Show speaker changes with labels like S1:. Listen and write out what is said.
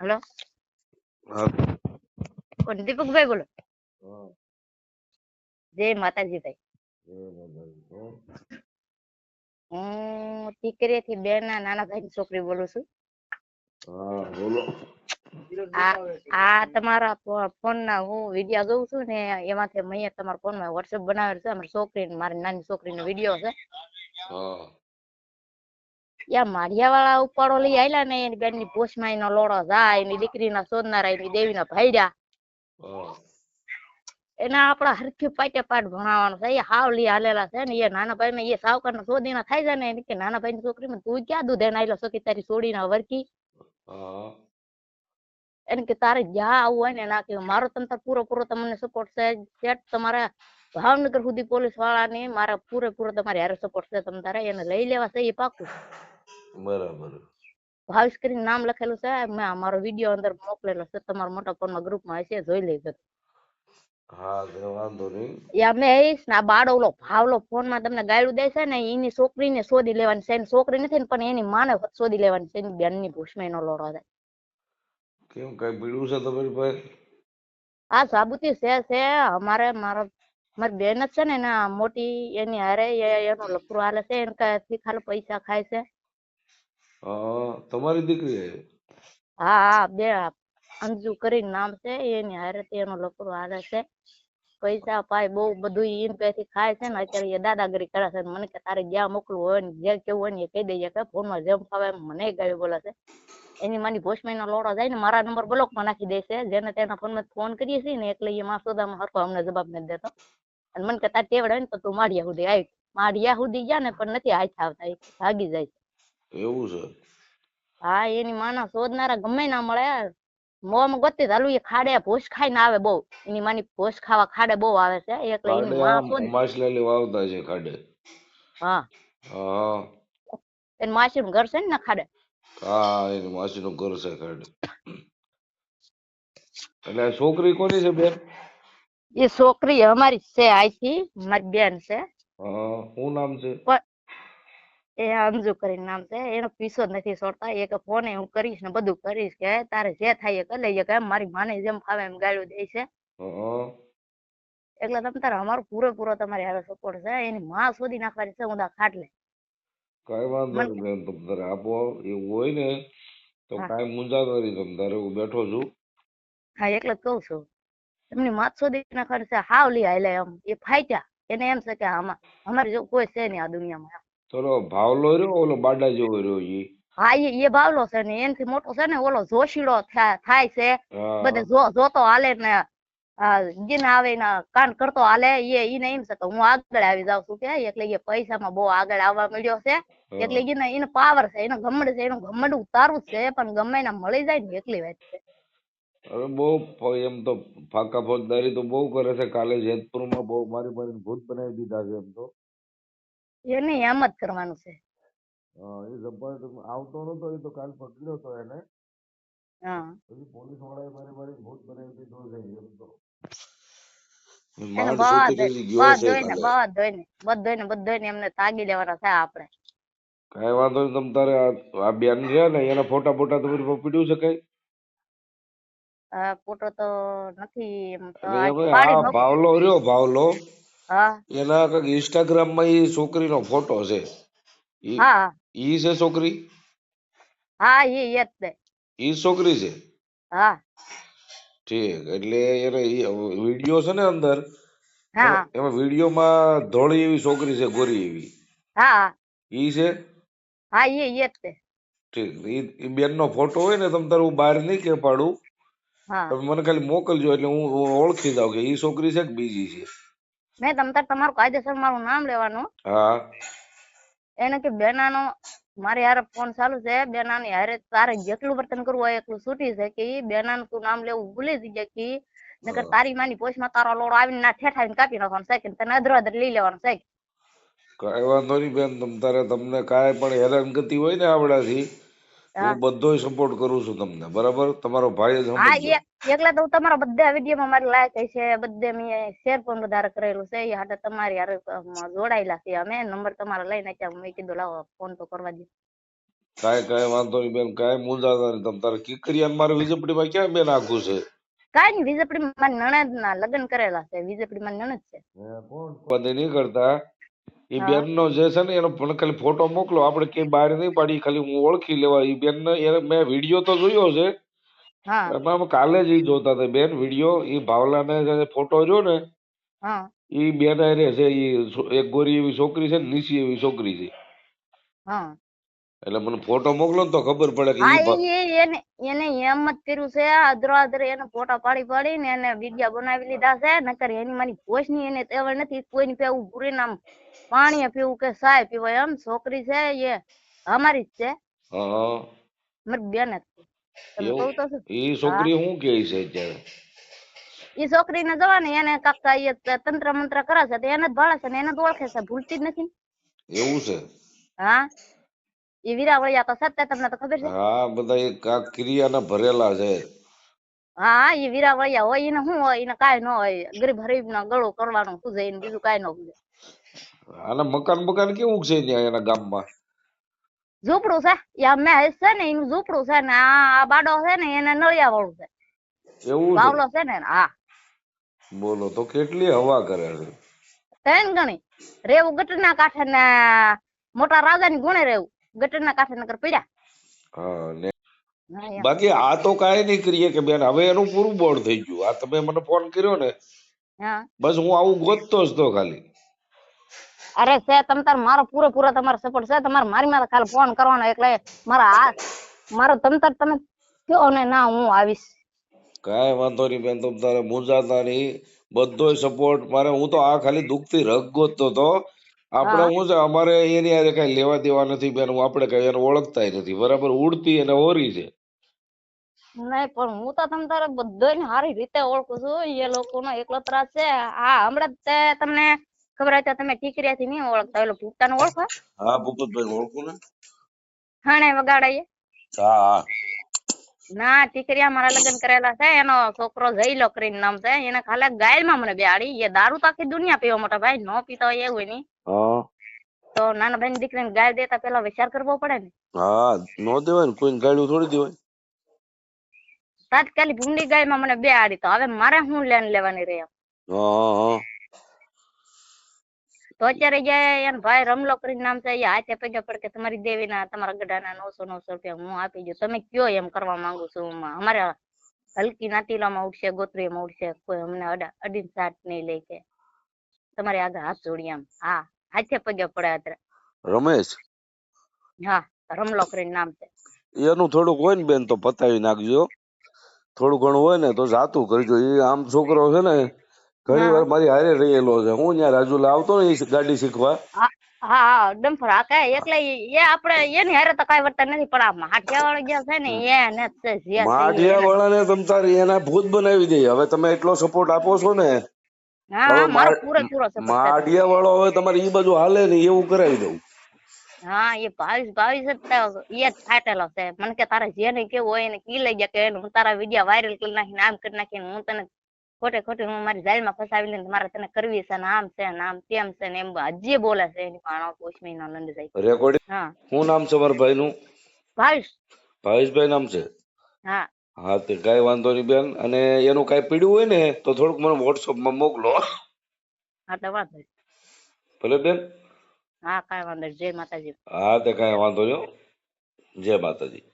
S1: Hello
S2: હા.
S1: કોણ દીપકભાઈ બોલો. જય માતાજી ભાઈ.
S2: હું માતાજી.
S1: થી બે બેન ના નાના ભાઈ ની છોકરી બોલું છું. આ તમારા ફોન ના હું વીડિયો જોઉં છું ને એમાંથી મેં તમારા ફોનમાં વોટ્સએપ બનાવેલ છે. અમારી છોકરી મારી નાની છોકરી નો વીડિયો છે. યા મારિયા વાળા ઉપાડો લઈ આયલા ને એની બેનની પોષમાં એનો લોડો જાય એની દીકરી ના શોધનારા એની દેવી ના ભાઈડા. એના આપડા હરખી પાટે પાટ ભણાવવાનું છે. એ હાવ લઈ હાલેલા છે ને. એ નાના ભાઈ ને એ સાવકાર ના સોદી ના થાય છે ને. કે નાના ભાઈ ની છોકરી તું ક્યાં દૂધ એને આયલો છોકરી તારી સોડી ના વરકી એને કે તારે જ્યાં આવું હોય ને ના કે મારો તંત્ર પૂરો પૂરો તમને સપોર્ટ છે. સેટ તમારા ભાવનગર સુધી પોલીસવાળા ને મારા પૂરેપૂરો તમારી હારે સપોર્ટ છે તમ તારે એને લઈ લેવા છે એ પાકું.
S2: બરાબર.
S1: ભાવેશ કરીને નામ લખેલું છે મેં અમારો વીડિયો અંદર મોકલેલો છે તમારા મોટા ફોનમાં ગ્રુપમાં હશે જોઈ લેજો.
S2: હા વાંધો નહીં.
S1: યા મેં આવીશ ને બાળો ઓલો ભાવલો ફોનમાં તમને ગાયડું દે છે ને એની છોકરીને શોધી લેવાની છે એની છોકરી નથી પણ એની માને શોધી લેવાની છે એની બેનની ભૂસમાં એનો લોડો થાય
S2: કેમ કઈ પીડ્યું છે તમારી પાસે?
S1: આ સાબુતી છે છે અમારે મારા મારી બેન જ છે ને એના મોટી એની હારે એનું લફરું હાલે છે એને ખાલી પૈસા ખાય છે.
S2: હા તમારી દીકરી હે
S1: હા હા, બે અંજુ કરીને નામ છે, એની હારે એનું હાલે છે. પૈસા પાય બહુ બધું ઈન પેથી ખાય છે ને, અત્યારે એ દાદાગીરી કરે છે મને કે તારે જ્યાં મોકલવું હોય ને જે કેવું હોય ને, એ કહી દેજે કે ફોનમાં જેમ ફાવે એમ મને ગાળી બોલે છે. એની માની ભોસમાઈનો લોડો જાય ને, મારા નંબર બ્લોકમાં નાખી દે છે, જેને તેના ફોનમાં ફોન કરીએ છીએ ને, એટલે એ માં હરખો અમને જવાબ નથી દેતો. અને મને કે તારે ટેવડ હોય ને, તો તું માળિયા સુધી આવી માળિયા સુધી ગયા ને, પણ નથી હાથ આવતા ભાગી જાય
S2: એવું છે?
S1: હા એની માના શોધનારા ગમે ના મળે. મોમ ગોતી હાલું એ ખાડે ભોસ ખાઈને આવે બહુ. એની માની ભૂસ ખાવા ખાડે બહુ આવે છે એટલે એની માં શોધ
S2: માછલાલી વાવતા છે ખાડે.
S1: હા.
S2: હા.
S1: એની માસીનું ઘર છે ને ખાડે?
S2: હા એની માસીનું ઘર છે ખાડે. એટલે છોકરી કોની છે બેન?
S1: એ છોકરી અમારી છે આઈથી મારી બેન છે.
S2: હા શું નામ છે?
S1: એ અંજુ કરીને નામ છે એનો પીછો નથી છોડતા એ કે ફોને હું કરીશ ને બધું કરીશ કે તારે જે થાય એ કરી લેજે કે મારી માને જેમ ફાવે એમ ગાળ્યું દે છે. એટલે તમ તારે અમારો પૂરેપૂરો તમારી હવે સપોર્ટ છે. એની માં શોધી નાખવાની છે ઊંધા ખાટલે.
S2: કઈ વાંધો નહીં તમ તારે આપો એવું હોય ને તો
S1: હા.
S2: મુંજા કરી તમે તારે હું બેઠો છું.
S1: હા એટલે જ કહું છું. એમની માત શોધી નાખવાની છે હાવ લી હાલે એમ. એ ફાટ્યા એને એમ છે કે આમાં અમારે જો કોઈ છે નહીં આ દુનિયામાં.
S2: ચલો ભાવલો રહ્યો ઓલો બાડા જેવો રહ્યો ઈ.
S1: હા એ એ છે ને એનથી મોટો છે ને ઓલો જોશીડો થા- થાય છે.
S2: હા.
S1: બધે જો જોતો હાલે ને આ જીને આવે ને કાન કરતો હાલે એ ઈને એમ છે કે હું આગળ આવી જાઉં છું કે એટલે એ પૈસામાં બહુ આગળ આવવા મળ્યો છે. એટલે એને એને પાવર છે એનો ઘમંડ છે એનું ઘમંડ ઉતારવું જ છે પણ ગમે એના મળી જાય ને એટલી વાત છે.
S2: અરે બહુ ફ- એમ તો ફાકા ફોજદારી તો બહુ કરે છે કાલે જેતપુરમાં બહુ મારી મારીને ભૂત બનાવી દીધા છે એમ તો.
S1: એને એમ જ કરવાનું છે.
S2: એ જબ્બર આવતો નતો એ તો કાલ પકડ્યો તો એને.
S1: હા.
S2: પછી પોલીસ વાળાએ મારી મારીને ભૂત બનાવી દીધો છે એમ તો કાંઈ વાંધો નહીં તમ તારે આ બેન છે ને એના ફોટા ફોટા તમારી પાસે પીડ્યું છે કઈ?
S1: આ ફોટો તો નથી એમ
S2: એમ. ભાવલો રહ્યો ભાવલો. એના કંઈક ઇન્સ્ટાગ્રામમાં ઈ છોકરીનો ફોટો છે. ઈ
S1: હા
S2: ઈ છે છોકરી?
S1: હા ઈ એ જ તે
S2: ઈ છોકરી છે?
S1: હા.
S2: ઠીક એટલે એને વીડિયો છે ને અંદર
S1: હા
S2: એમાં- એમાં વીડિયો માં ધોળી એવી છોકરી છે ગોરી એવી.
S1: હા
S2: ઈ છે?
S1: હા ઈ એ જ તે
S2: ઠીક ઈ ઈ બેનનો ફોટો હોય ને તમ તારે બહાર નહીં કે પાડું
S1: હા.
S2: તમે મને ખાલી મોકલજો એટલે હું હું ઓળખી જાઉં કે ઈ છોકરી છે કે બીજી છે.
S1: મેં તમ તાર તમારું કાયદેસર મારું નામ લેવાનું.
S2: હા.
S1: એને કે બેનાનો મારી હારે ફોન ચાલુ છે બેનાની હારે તારે જેટલું વર્તન કરવું હોય એટલું છૂટી છે કે બેનાનું તું નામ લેવું ભૂલી જજે કે. નકર તારી માની પોસ્ટમાં તારો લોડો આવીને ના ઠેઠાવીને કાપી નાખવાનો છે તને અધરો અધર લઈ લેવાનો છે
S2: કઈ વાંધો નહીં બેન તમ તારે તમને કાંઈ પણ હેરાનગતિ હોય ને આપણાથી
S1: હા.
S2: બધો સપોર્ટ કરું છું તમને બરાબર? તમારો ભાઈ જ
S1: હા એકલા તો તમારા બધા વિડીયોમાં મારી લાયક છે બધે મેં શેર પણ વધારે કરેલું છે એ હાટે તમારી હારે જોડાયેલા છે અમે નંબર તમારો લઈને નાખ્યા મેં કીધું લાવો ફોન તો કરવા દે.
S2: કાંઈ કાંઈ વાંધો નહીં બેન કાંઈ મૂંઝાતા નહીં તમ તારે કીકરિયાને મારે વીજપડીમાં ક્યાં બેન આખું છે?
S1: કાઈ નહીં વીજપડી માં નણંદ ના લગ્ન કરેલા છે વીજપડી માં નણંદ છે.
S2: બધે નહીં કરતા? એ બેનનો જે છે ને એનો મને ખાલી ફોટો મોકલો. આપણે કઈ બહાર નહીં પાડી ખાલી હું ઓળખી લેવા એ બેન ને એને મેં વીડિયો તો જોયો છે.
S1: હા.
S2: એમાં કાલે જ ઈ જોતા હતા બેન વીડિયો એ ભાવલાને જે ફોટો જો ને
S1: હા.
S2: ઈ બેન હારે છે. ઈ એક ગોરી એવી છોકરી છે ને નીસી એવી છોકરી છે.
S1: હા.
S2: એટલે મને ફોટો મોકલો તો ખબર પડે કે
S1: એને એને એમ જ કર્યું છે આદરો આદર એને ફોટા પાડી પાડીને એને વિડિયા બનાવી લીધા છે નકર એની મારી પોષની એને તેવડ નથી કોઈની પેવું પૂરીને નામ પાણી પીવું કે સાય પીવાય એમ છોકરી છે એ અમારી જ છે.
S2: હા.
S1: મારી બેન જ
S2: ઈ છોકરી શું કે છે અત્યારે?
S1: ઈ છોકરીને જવા ને એને કાકા એ તંત્ર મંત્ર કરે છે તો એને જ ભાળે છે ને એને જ ઓળખે છે ભૂલતી જ નથી
S2: એવું છે?
S1: હા. ઈ વીરાવળિયા તો સત્ય તમને તો ખબર છે?
S2: હા બધા એ ક્રિયાના ભરેલા છે.
S1: હા એ વિરાવળિયા હોય એને શું હોય એને કાંઈ ન હોય. ગરીબ હરીબ નો ગળો કરવાનું શું જાય બીજું કાંઈ ન હોય.
S2: અને મકાન બકાન કેવું છે ત્યાં એના ગામમાં?
S1: ઝૂંપડું છે યા મેં છે ને એનું ઝૂંપડું છે ને આ બાડો છે ને એને નળિયા વાળું છે.
S2: એવું છે?
S1: બાવલો છે ને હા.
S2: બોલો તો કેટલી હવા કરે છે?
S1: ત્રણ ગણી. રેવું ગટના કાંઠે ને મોટા રાજાની ગુણે રેવું. ગટરના કાંઠે નકર પડ્યા.
S2: હા ને બાકી આ તો કાંઈ નહીં કરીએ કે બેન હવે એનું પૂરું બોર્ડ થઈ ગયું. આ તમે મને ફોન કર્યો ને બસ હું આવું ગોતતો જ તો ખાલી.
S1: અરે છે તમ તાર મારો પૂરેપૂરો તમારો સપોર્ટ છે. તમારે મારી માથે ખાલી ફોન કરવાનો એટલે મારા હાથ મારો તમ તાર તમે કયો ને ના હું આવીશ.
S2: કાંઈ વાંધો નહીં બેન તમ તારે મૂંઝાતા નહીં. બધોય સપોર્ટ મારે. હું તો આ ખાલી દુઃખથી રગ ગોતતો તો. આપણે
S1: હા.
S2: શું છે અમારે એની હારે કઈ લેવા દેવા નથી બેન હું આપણે કઈ એને ઓળખતા નથી. બરાબર ઉડતી અને ઓરી છે.
S1: નહીં પણ હું તો તમ તારે બધાને સારી રીતે ઓળખું છું. એ લોકોનો એકલો ત્રાસ છે. હા હમણાં તે તમને ખબર હતી તમે ટીકરિયાથી નહીં ઓળખતા. એટલે ભૂતાને ઓળખો?
S2: હા ભૂપતભાઈ ઓળખું ને.
S1: હાણે વગાડાય
S2: હા હા.
S1: ના ટીકરિયા મારા લગ્ન કરેલા છે. એનો છોકરો જઈલો કરીને નામ છે. એને ખાલી ગાયલમાં મને બેહાડી. એ દારૂ તો આખી દુનિયા પીવા મોટા ભાઈ. ન પીતા એવું નહીં.
S2: હા.
S1: તો નાના ભાઈ દીકરીને ગાય દેતા પેલા વિચાર કરવો પડે ને?
S2: હા નો દેવાય ને કોઈને ગાળ્યું થોડી દેવાય.
S1: તાત્કાલિક ભૂંડી ગાયમાં મને બેહાડી તો હવે મારે શું લેન લેવાની રહી
S2: હા હા.
S1: તો અત્યારે જે એન ભાઈ રમલો કરીને નામ છે એ હાથે પગે પડે કે તમારી દેવીના તમારા ગઢાના નવસો નવસો રૂપિયા હું આપી દઉં. તમે કયો એમ કરવા માંગુ છું હું. અમારે હલકી નાતીલામાં ઉઠશે ગોત્રીમાં ઉઠશે કોઈ અમને અડા અડીન સાટ નહીં લે કે. તમારે આગળ હાથ જોડી એમ. હા. હાથે પગે પડે અત્યારે
S2: રમેશ?
S1: હા રમલો કરીને નામ છે.
S2: એનું થોડુંક હોય ને બેન તો પતાવી નાખજો. થોડું ઘણું હોય ને તો જાતું કરજો. એ આમ છોકરો છે ને ઘણી વાર મારી હારે રહેલો છે. હું ત્યાં રાજુલા આવતો ને એ ગાડી શીખવા.
S1: હા હા ડમ્ફર હા કઈ એટલે એ આપણે એની હારે તો કઈ વર્તન નથી પણ આ માઠિયા વાળા ગયા છે ને એને જ
S2: ને તમ તારી એના ભૂત બનાવી દે. હવે તમે એટલો સપોર્ટ આપો છો ને
S1: હા હા મારો પૂરેપૂરો support
S2: વાળો હવે તમારે ઈ બાજુ હાલે ને એવું કરાવી દઉં.
S1: હા એ ભાવીશ ભાવીશ જ એ જ ફાટેલો છે. મને કે તારે જેને કેવું હોય એને કી લઈ ગયા કે હું તારા વિડિયા વાયરલ કરી નાખીને આમ કરી નાખીને હું તને ખોટે ખોટી હું મારી જાળમાં ફસાવી લઈને મારે તને કરવી છે ને આમ છે ને આમ તેમ છે ને એમ હજી બોલે છે એની પાણો કોશમી નો લંડ જાય.
S2: રેકોર્ડિંગ
S1: હા.
S2: શું નામ છે મારા ભાઈ નું
S1: ભાવીશ.
S2: ભાવેશભાઈ નામ છે?
S1: હા.
S2: હા તે કઈ વાંધો નહીં બેન અને એનું કઈ પીડ્યું હોય ને તો થોડુંક મને વોટ્સઅપમાં મોકલો
S1: હા તો વાંધો નહીં.
S2: ભલે બેન
S1: હા કાંઈ વાંધો નહીં. જય માતાજી
S2: હા તે કઈ વાંધો નહીં હો. જય માતાજી